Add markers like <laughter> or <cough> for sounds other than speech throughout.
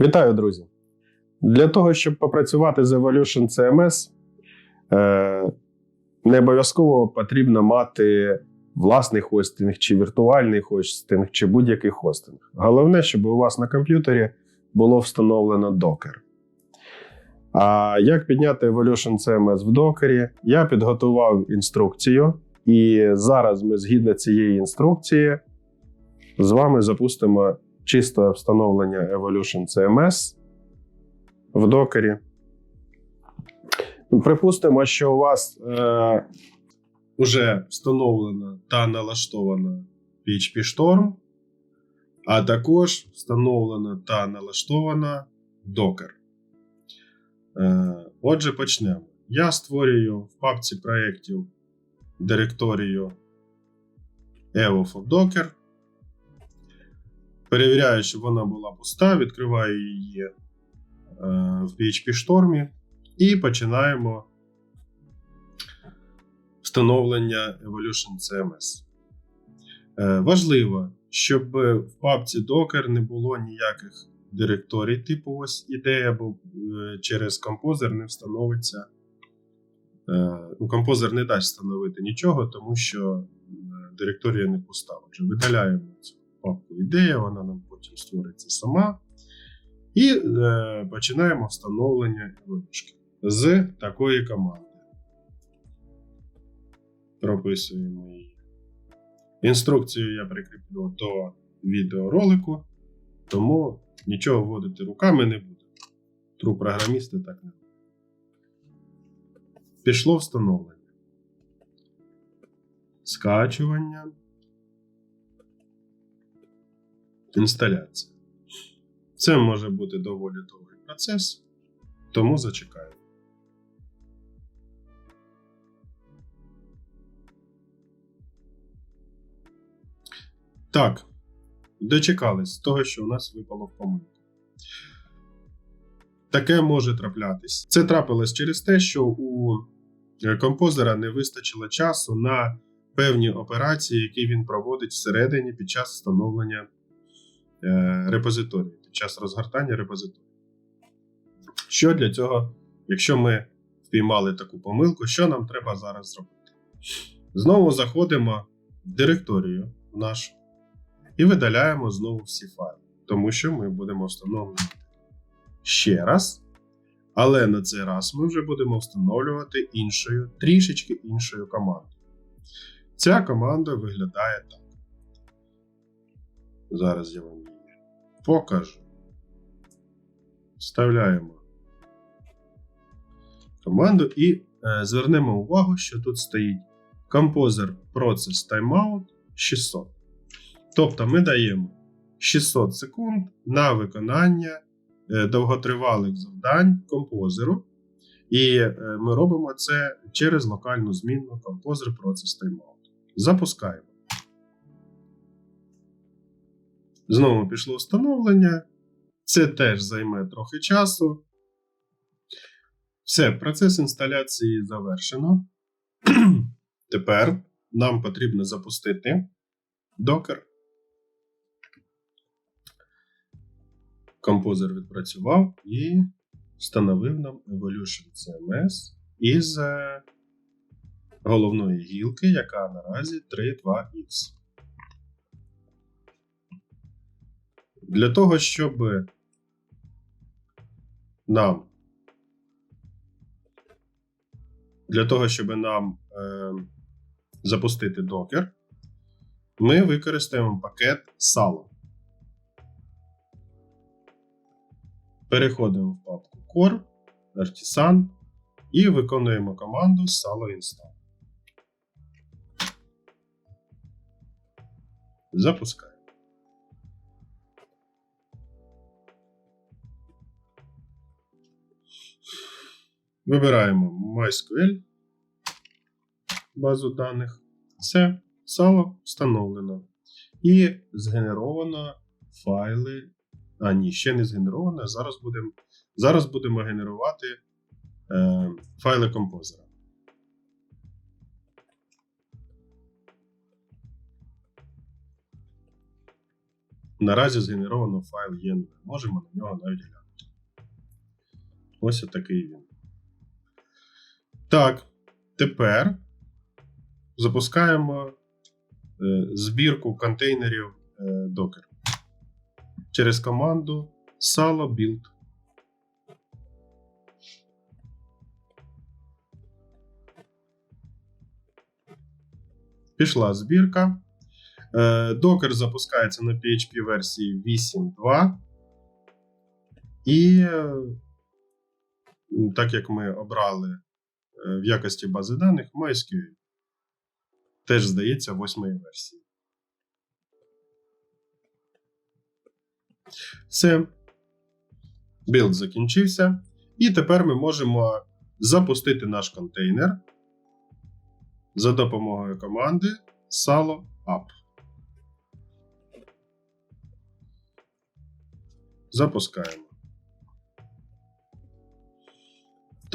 Вітаю, друзі! Для того, щоб попрацювати з Evolution CMS, е, не обов'язково потрібно мати власний хостинг, чи віртуальний хостинг, чи будь-який хостинг. Головне, щоб у вас на комп'ютері було встановлено Docker. А як підняти Evolution CMS в докері? Я підготував інструкцію, і зараз ми, згідно цієї інструкції, з вами запустимо чисте встановлення Evolution CMS в докері. Припустимо, що у вас е, вже встановлена та налаштована PHP Storm, а також встановлена та налаштована Docker. Е, отже, почнемо. Я створюю в папці проєктів директорію Evo for Docker. Перевіряю, щоб вона була пуста, відкриваю її е, в PHP Storm і починаємо встановлення Evolution CMS. Е, важливо, щоб в папці Docker не було ніяких директорій, типу ось ідея, бо е, через композер не встановиться. Е, ну, композер не дасть встановити нічого, тому що е, директорія не пуста. Отже, видаляємо цю папку ідея, вона нам потім створиться сама. І е, починаємо встановлення випушки з такої команди. Прописуємо її. Інструкцію я прикріплю до відеоролику, тому нічого вводити руками не буду. Тру програмісти так не буде. Пішло встановлення. Скачування. Інсталяція. Це може бути доволі довгий процес, тому зачекаю. Так, дочекались того, що у нас випало в помилку. Таке може траплятись. Це трапилось через те, що у е, композера не вистачило часу на певні операції, які він проводить всередині під час встановлення е, репозиторію, під час розгортання репозиторію. Що для цього, якщо ми впіймали таку помилку, що нам треба зараз зробити? Знову заходимо в директорію нашу і видаляємо знову всі файли, тому що ми будемо встановлювати ще раз. Але на цей раз ми вже будемо встановлювати іншою, трішечки іншою командою. Ця команда виглядає так. Зараз я вам її покажу. Вставляємо команду і е, звернемо увагу, що тут стоїть Composer Process Timeout 600. Тобто ми даємо 600 секунд на виконання е, довготривалих завдань композеру. І е, ми робимо це через локальну змінну Composer Process Timeout. Запускаємо. Знову пішло встановлення. Це теж займе трохи часу. Все, процес інсталяції завершено. <clears throat> Тепер нам потрібно запустити Docker. Композер відпрацював і встановив нам Evolution CMS із е, головної гілки, яка наразі 3.2x. Для того, щоб нам для того, щоб нам е, запустити Docker, ми використаємо пакет Salo. Переходимо в папку Core, Artisan і виконуємо команду Salo Install. Запускаємо. Вибираємо MySQL базу даних. Все, сало встановлено. І згенеровано файли. А, ні, ще не згенеровано. Зараз будемо зараз будемо генерувати е, файли композера. Наразі згенеровано файл є. Можемо на нього навіть глянути. Ось отакий він. Так, тепер запускаємо е, збірку контейнерів е, Docker через команду salo build. Пішла збірка. Е, Docker запускається на PHP версії 8.2. І так як ми обрали в якості бази даних MySQL. Теж здається восьмої версії. Все. Білд закінчився. І тепер ми можемо запустити наш контейнер за допомогою команди salo up. Запускаємо.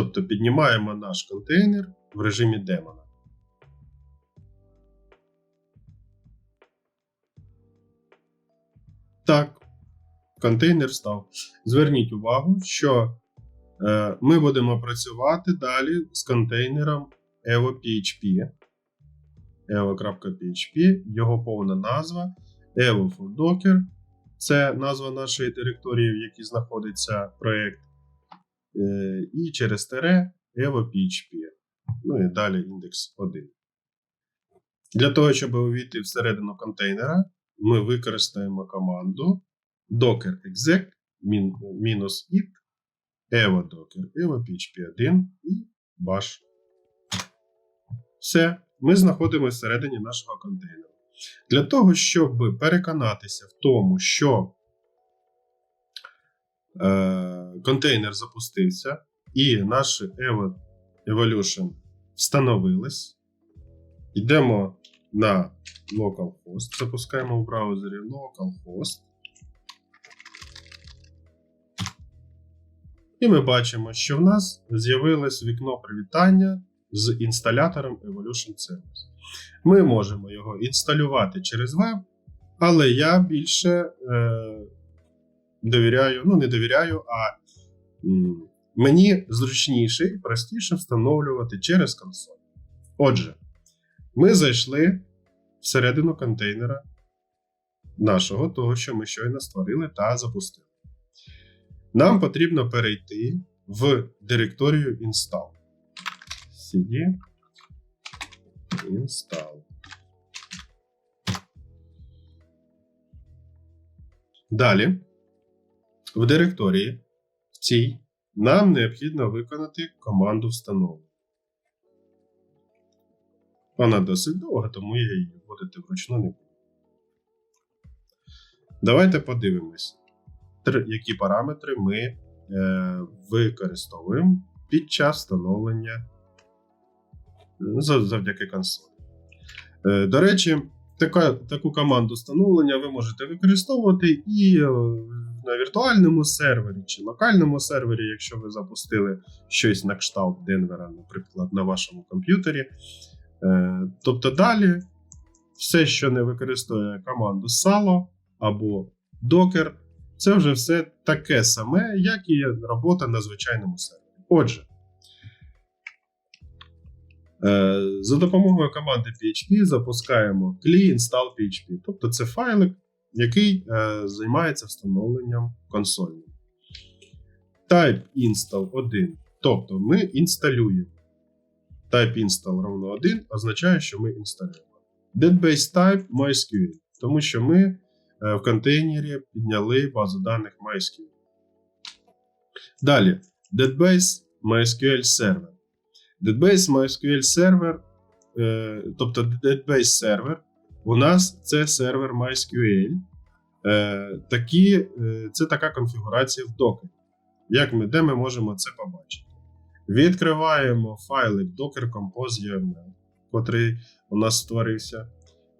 Тобто піднімаємо наш контейнер в режимі демона. Так, контейнер став. Зверніть увагу, що е, ми будемо працювати далі з контейнером evo.php. evo.php, його повна назва evo for Docker. Це назва нашої території, в якій знаходиться проєкт. Е, і через тере evo.php. Ну і далі індекс 1. Для того, щоб увійти всередину контейнера, ми використаємо команду docker exec мінус it evo docker evo php 1 і bash. Все, ми знаходимося всередині нашого контейнера. Для того, щоб переконатися в тому, що контейнер запустився і наше Evo Evolution встановилось, йдемо на localhost, запускаємо в браузері localhost. І ми бачимо, що в нас з'явилось вікно привітання з інсталятором Evolution Service. Ми можемо його інсталювати через веб, але я більше е, довіряю, ну не довіряю, а мені зручніше і простіше встановлювати через консоль. Отже, ми зайшли всередину контейнера нашого, того, що ми щойно створили та запустили. Нам потрібно перейти в директорію install. cd install. Далі, в директорії в цій нам необхідно виконати команду встановлення. Вона досить довга, тому я її вводити вручну не буду. Давайте подивимось, які параметри ми е, використовуємо під час встановлення завдяки консолі. Е, До речі, така, таку команду встановлення ви можете використовувати і е, на віртуальному сервері чи локальному сервері, якщо ви запустили щось на кшталт Денвера, наприклад, на вашому комп'ютері. Е, Тобто далі все, що не використовує команду Salo або Docker, це вже все таке саме, як і робота на звичайному сервері. Отже, Е, За допомогою команди PHP запускаємо CLI install PHP. Тобто це файлик, який е, займається встановленням консольним. Type install 1. Тобто ми інсталюємо. Type install равно 1 означає, що ми інсталюємо. Database type MySQL, тому що ми е, в контейнері підняли базу даних MySQL. Далі, Database MySQL Server. Database MySQL сервер, е, тобто Database сервер, у нас це сервер MySQL. Е, такі, е, це така конфігурація в Docker. Як ми, де ми можемо це побачити? Відкриваємо файлик Docker Compose UML, котрий у нас створився.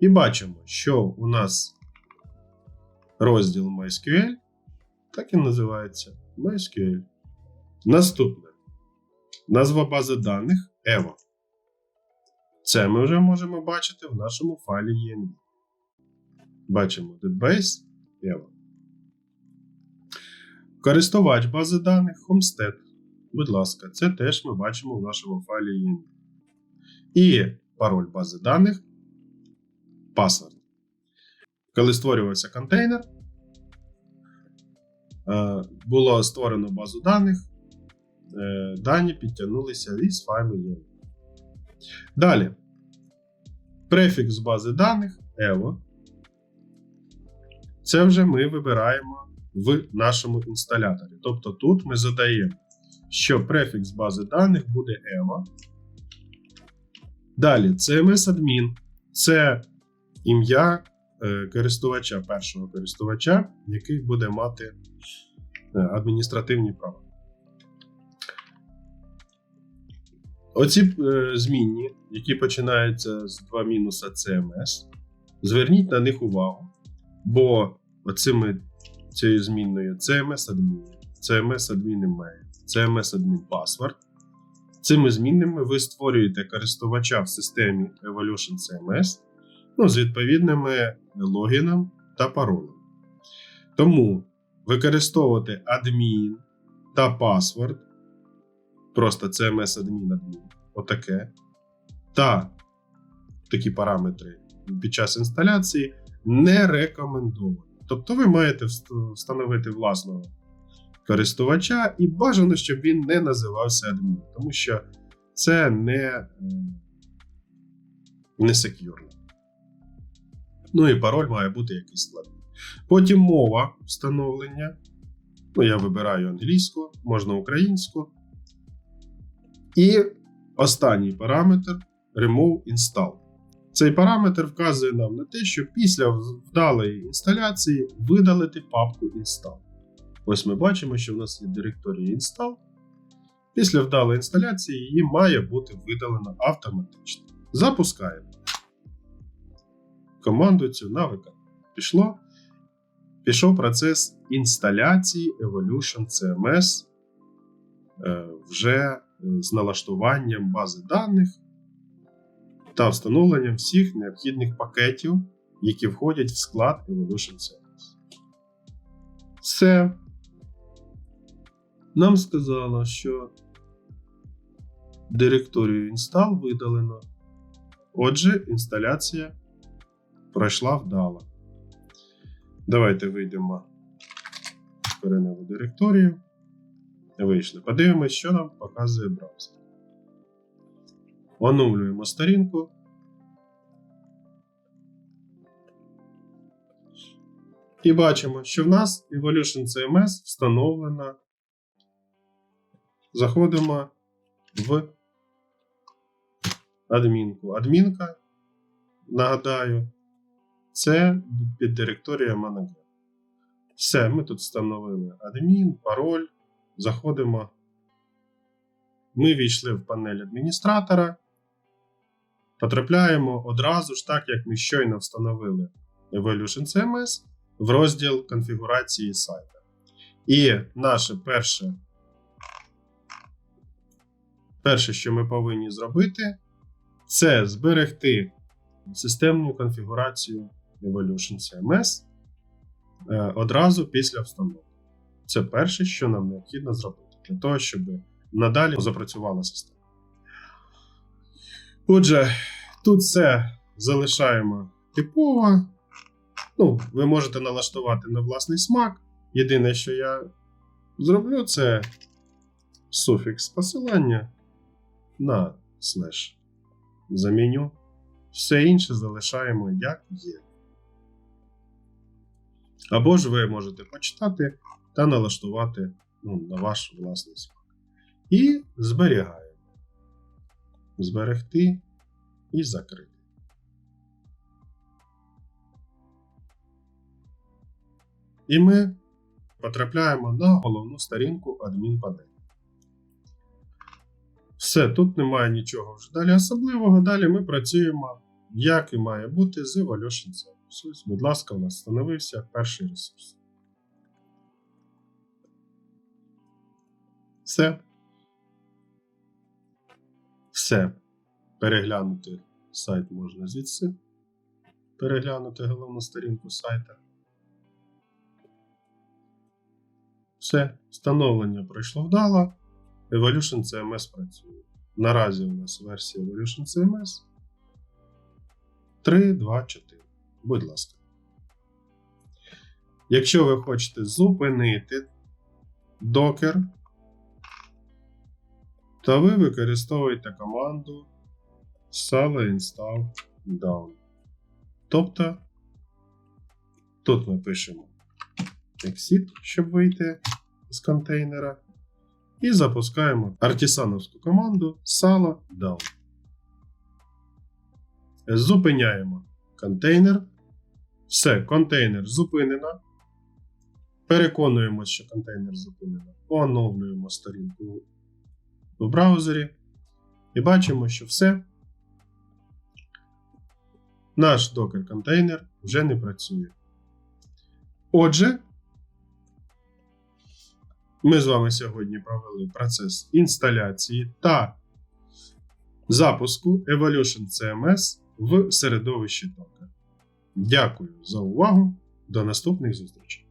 І бачимо, що у нас розділ MySQL, так і називається MySQL. Наступне. Назва бази даних Evo. Це ми вже можемо бачити в нашому файлі ENV. Бачимо Evo. Користувач бази даних Homestead. Будь ласка, це теж ми бачимо в нашому файлі INI. І пароль бази даних password. Коли створювався контейнер, е, було створено базу даних, е, дані підтягнулися із файлу INI. Далі. Префікс бази даних EVO. Це вже ми вибираємо в нашому інсталяторі. Тобто тут ми задаємо, що префікс бази даних буде EVO. Далі CMS-адмін це ім'я е, користувача, першого користувача, який буде мати е, адміністративні права. Оці е, змінні, які починаються з 2 мінуса CMS, зверніть на них увагу, бо оцими цією змінною CMS адмін, CMS адмін email, CMS адмін password. Цими змінними ви створюєте користувача в системі Evolution CMS ну, з відповідними логіном та паролем. Тому використовувати адмін та паспорт, просто CMS адмін адмін, отаке, та такі параметри під час інсталяції не рекомендовано. Тобто ви маєте встановити власного користувача, і бажано, щоб він не називався адмін, тому що це не, м, не секюрно. Ну і пароль має бути якийсь складний. Потім мова встановлення. Ну, я вибираю англійську, можна українську. І останній параметр Remove Install. Цей параметр вказує нам на те, що після вдалої інсталяції видалити папку Install. Ось ми бачимо, що в нас є директорія Install. Після вдалої інсталяції її має бути видалено автоматично. Запускаємо. Команду цю на. Пішло. Пішов процес інсталяції Evolution CMS вже е, з налаштуванням бази даних та встановленням всіх необхідних пакетів, які входять в склад Evolution CMS. Все. Нам сказало, що директорію install видалено. Отже, інсталяція пройшла вдало. Давайте вийдемо в кореневу директорію. Вийшли. Подивимось, що нам показує браузер. Оновлюємо сторінку. І бачимо, що в нас Evolution CMS встановлена. Заходимо в адмінку. Адмінка, нагадаю, це піддиректорія Manager. Все, ми тут встановили адмін, пароль. Заходимо. Ми війшли в панель адміністратора. Потрапляємо одразу ж, так як ми щойно встановили Evolution CMS в розділ конфігурації сайта. І наше перше, перше, що ми повинні зробити, це зберегти системну конфігурацію Evolution CMS е, одразу після встановлення. Це перше, що нам необхідно зробити, для того, щоб надалі запрацювала система. Отже, тут все залишаємо типово. Ну, ви можете налаштувати на власний смак. Єдине, що я зроблю, це суфікс посилання на слеш. Заміню. Все інше залишаємо як є. Або ж ви можете почитати та налаштувати ну, на ваш власний смак. І зберігаємо. Зберегти і закрити. І ми потрапляємо на головну сторінку адмінпанелі. Все, тут немає нічого вже далі особливого. Далі ми працюємо, як і має бути, з Evolution Service. Будь ласка, у нас встановився перший ресурс. Все. Все. Переглянути сайт можна звідси. Переглянути головну сторінку сайта. Все, встановлення пройшло вдало. Evolution CMS працює. Наразі у нас версія Evolution CMS 3.2.4. Будь ласка. Якщо ви хочете зупинити докер, то ви використовуєте команду sala install down. Тобто тут ми пишемо exit, щоб вийти з контейнера. І запускаємо артісановську команду sala down. Зупиняємо контейнер. Все, контейнер зупинено. Переконуємось, що контейнер зупинено. Оновлюємо сторінку в браузері. І бачимо, що все. Наш докер контейнер вже не працює. Отже, ми з вами сьогодні провели процес інсталяції та запуску Evolution CMS в середовищі Docker. Дякую за увагу. До наступних зустрічей!